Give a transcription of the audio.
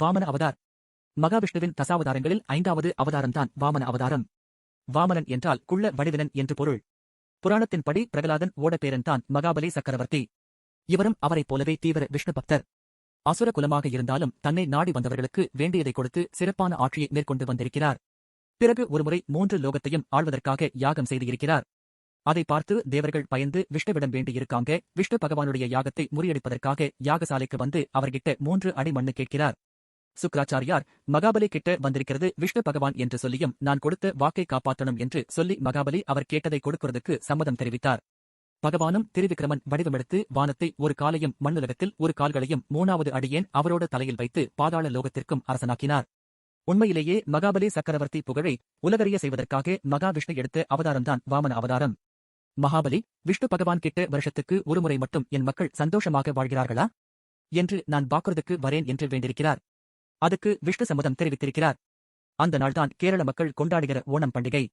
Vamana Avatar. மகாவிஷ்ணுவின் தசாவதாரங்களில் ஐந்தாவது அவதாரம்தான் வாமன அவதாரம். வாமனன் என்றால் குள்ள வடிவினன் என்று பொருள். புராணத்தின்படி பிரகலாதன் ஓடப்பேரன்தான் மகாபலி சக்கரவர்த்தி. இவரும் அவரைப் போலவே தீவிர விஷ்ணு பக்தர். அசுர குலமாக இருந்தாலும் தன்னை நாடி வந்தவர்களுக்கு வேண்டியதை கொடுத்து சிறப்பான ஆட்சியை மேற்கொண்டு வந்திருக்கிறார். பிறகு ஒருமுறை மூன்று லோகத்தையும் ஆள்வதற்காக யாகம் செய்து இருக்கிறார் அதை பார்த்து தேவர்கள் பயந்து விஷ்ணுவிடம் வேண்டியிருக்காங்க. விஷ்ணு பகவானுடைய யாகத்தை முறியடிப்பதற்காக யாகசாலைக்கு வந்து அவர்கிட்ட மூன்று அடி மண்ணு கேட்கிறார். சுக்ராச்சாரியார் மகாபலி கிட்ட வந்திருக்கிறது விஷ்ணு பகவான் என்று சொல்லியும் நான் கொடுத்த வாக்கை காப்பாற்றணும் என்று சொல்லி மகாபலி அவர் கேட்டதை கொடுக்கிறதுக்கு சம்மதம் தெரிவித்தார். பகவானும் திருவிக்கிரமன் வடிவமெடுத்து வானத்தை ஒரு காலையும் மண்ணுலகத்தில் ஒரு கால்களையும் மூணாவது அடியேன் அவரோட தலையில் வைத்து பாதாள லோகத்திற்கும் அரசனாக்கினார். உண்மையிலேயே மகாபலி சக்கரவர்த்தி புகழை உலகறிய செய்வதற்காக மகாவிஷ்ணு எடுத்த அவதாரம்தான் வாமன அவதாரம். மகாபலி விஷ்ணு பகவான் கிட்ட வருஷத்துக்கு ஒருமுறை மட்டும் என் மக்கள் சந்தோஷமாக வாழ்கிறார்களா? என்று நான் பாக்குறதுக்கு வரேன் என்று வேண்டியிருக்கிறார். அதுக்கு விஷ்ணு சம்மதம் தெரிவித்திருக்கிறார். அந்த நாள்தான் கேரள மக்கள் கொண்டாடுகிற ஓணம் பண்டிகை.